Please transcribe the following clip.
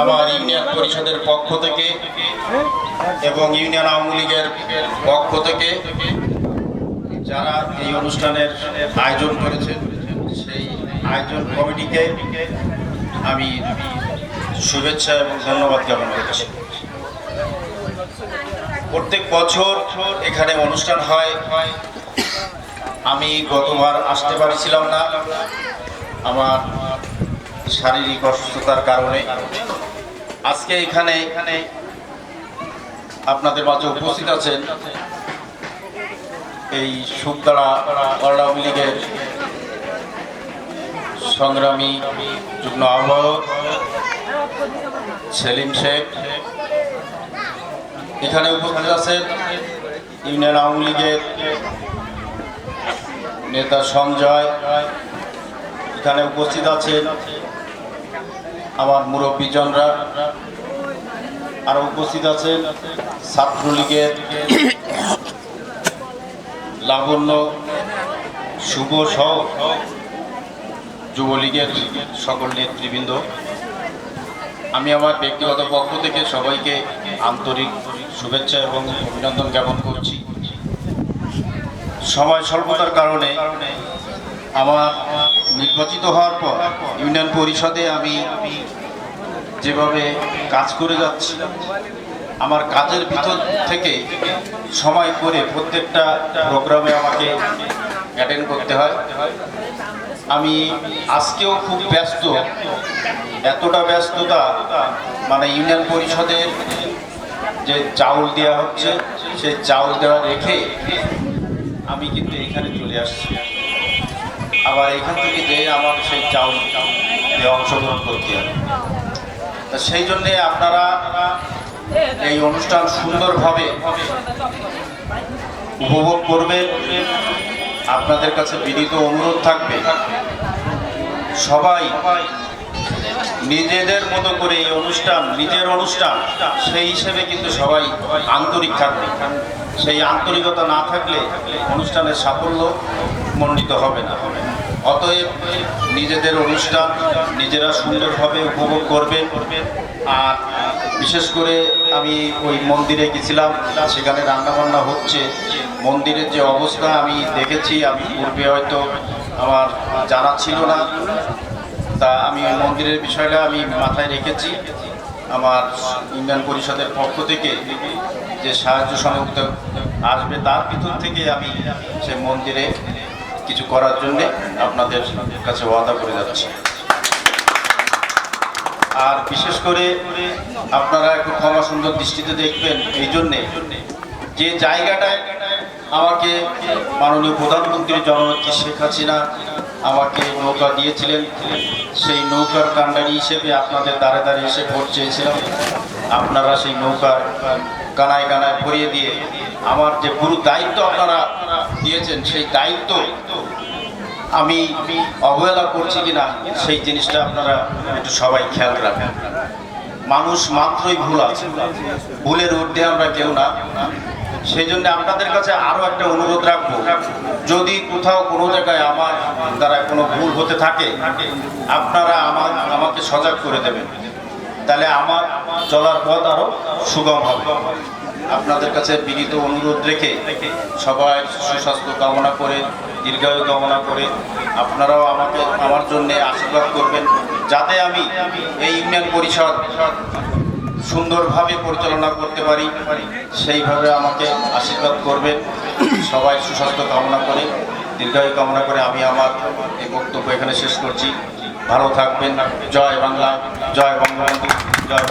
আমার ইউনিয়ন পরিষদের পক্ষ থেকে এবং ইউনিয়ন আওয়ামী লীগের পক্ষ থেকে যারা এই অনুষ্ঠানের আয়োজন করেছেন, সেই আয়োজন কমিটিকে আমি শুভেচ্ছা এবং ধন্যবাদ জ্ঞাপন করছি। প্রত্যেক বছর এখানে অনুষ্ঠান হয়। আমি গতবার আসতে পারছিলাম না। আমার শারীরিক অসুস্থতার কারণে আজকে এখানে আপনাদের মাঝে উপস্থিত আছেন এই সুখদারা আওয়ামী লীগের সংগ্রামী যুগ্ম আহ্বায়ক সেলিম শেখ। এখানে উপস্থিত আছেন ইউনিয়ন আওয়ামী লীগের নেতা সঞ্জয়। এখানে উপস্থিত আছেন আমার মুরব্বীজনরা আর উপস্থিত আছেন ছাত্রলীগের লাবণ্য শুভ সহ যুবলীগের সকল নেতৃবৃন্দ, আমি আমার ব্যক্তিগত পক্ষ থেকে সবাইকে আন্তরিক শুভেচ্ছা এবং অভিনন্দন জ্ঞাপন করছি। সময় স্বল্পতার কারণে আমার নির্বাচিত হওয়ার পর ইউনিয়ন পরিষদে আমি যেভাবে কাজ করে যাচ্ছি, আমার কাজের ভিতর থেকে সময় করে প্রত্যেকটা প্রোগ্রামে আমাকে অ্যাটেন্ড করতে হয়। আমি আজকেও খুব ব্যস্ত। এতটা ব্যস্ততা মানে ইউনিয়ন পরিষদের যে চাউল দেওয়া হচ্ছে, সেই চাউল দেওয়া রেখে আমি কিন্তু এখানে চলে আসছি। আবার এখান থেকে যে আমার সেই চাউল অংশগ্রহণ করতে হবে। তা সেই জন্যে আপনারা এই অনুষ্ঠান সুন্দরভাবে উপভোগ করবেন। আপনাদের কাছে বিনীত অনুরোধ থাকবে, সবাই নিজেদের মতো করে এই অনুষ্ঠান, নিজের অনুষ্ঠান, সেই হিসেবে কিন্তু সবাই আন্তরিক থাকবে। সেই আন্তরিকতা না থাকলে অনুষ্ঠানের সাফল্য মণ্ডিত হবে না। অতএব নিজেদের অনুষ্ঠান নিজেরা সুন্দরভাবে উপভোগ করবেন আর বিশেষ করে আমি ওই মন্দিরে গেছিলাম, সেখানে রান্নাবান্না হচ্ছে। মন্দিরের যে অবস্থা আমি দেখেছি, আমি পূর্বে হয়তো আমার জানা ছিল না। তা আমি ওই মন্দিরের বিষয়টা আমি মাথায় রেখেছি। আমার ইউনিয়ন পরিষদের পক্ষ থেকে যে সাহায্য সহযোগিতা আসবে তার ভিতর থেকে আমি সে মন্দিরে কিছু করার জন্য আপনাদের কাছে ওয়াদা করে যাচ্ছি। আর বিশেষ করে আপনারা একটু ক্ষমা সুন্দর দৃষ্টিতে দেখবেন, এই জন্যে যে জায়গাটায় আমাকে মাননীয় প্রধানমন্ত্রী জননেত্রী শেখ হাসিনা আমাকে নৌকা দিয়েছিলেন, সেই নৌকার কান্ডারি হিসেবে আপনাদের দাঁড়ে দাঁড়ে এসে ভোট চেয়েছিলাম। আপনারা সেই নৌকার কানায় কানায় ভরিয়ে দিয়ে আমার যে গুরু দায়িত্ব আপনারা দিয়েছেন, সেই দায়িত্ব আমি অবহেলা করছি কিনা, সেই জিনিসটা আপনারা একটু সবাই খেয়াল রাখেন। মানুষ মাত্রই ভুল আছে। ভুলের ঊর্ধ্বে আমরা কেউ না। সেই জন্য আপনাদের কাছে আরও একটা অনুরোধ রাখব, যদি কোথাও কোনো জায়গায় আমার দ্বারা কোনো ভুল হতে থাকে, আপনারা আমার, আমাকে সজাগ করে দেবেন। তাহলে আমার চলার পথ আরও সুগম হবে। আপনাদের কাছে বিনীত অনুরোধ রেখে সবাই সুস্বাস্থ্য কামনা করে, দীর্ঘায়ু কামনা করে আপনারাও আমাকে, আমার জন্য আশীর্বাদ করবেন যাতে আমি এই ইউনিয়ন পরিষদ সুন্দরভাবে পরিচালনা করতে পারি, সেইভাবে আমাকে আশীর্বাদ করবেন। সবাই সুস্বাস্থ্য কামনা করে, দীর্ঘায়ু কামনা করে আমি আমার এই বক্তব্য এখানে শেষ করছি। ভালো থাকবেন। জয় বাংলা, জয় বঙ্গবন্ধু, জয়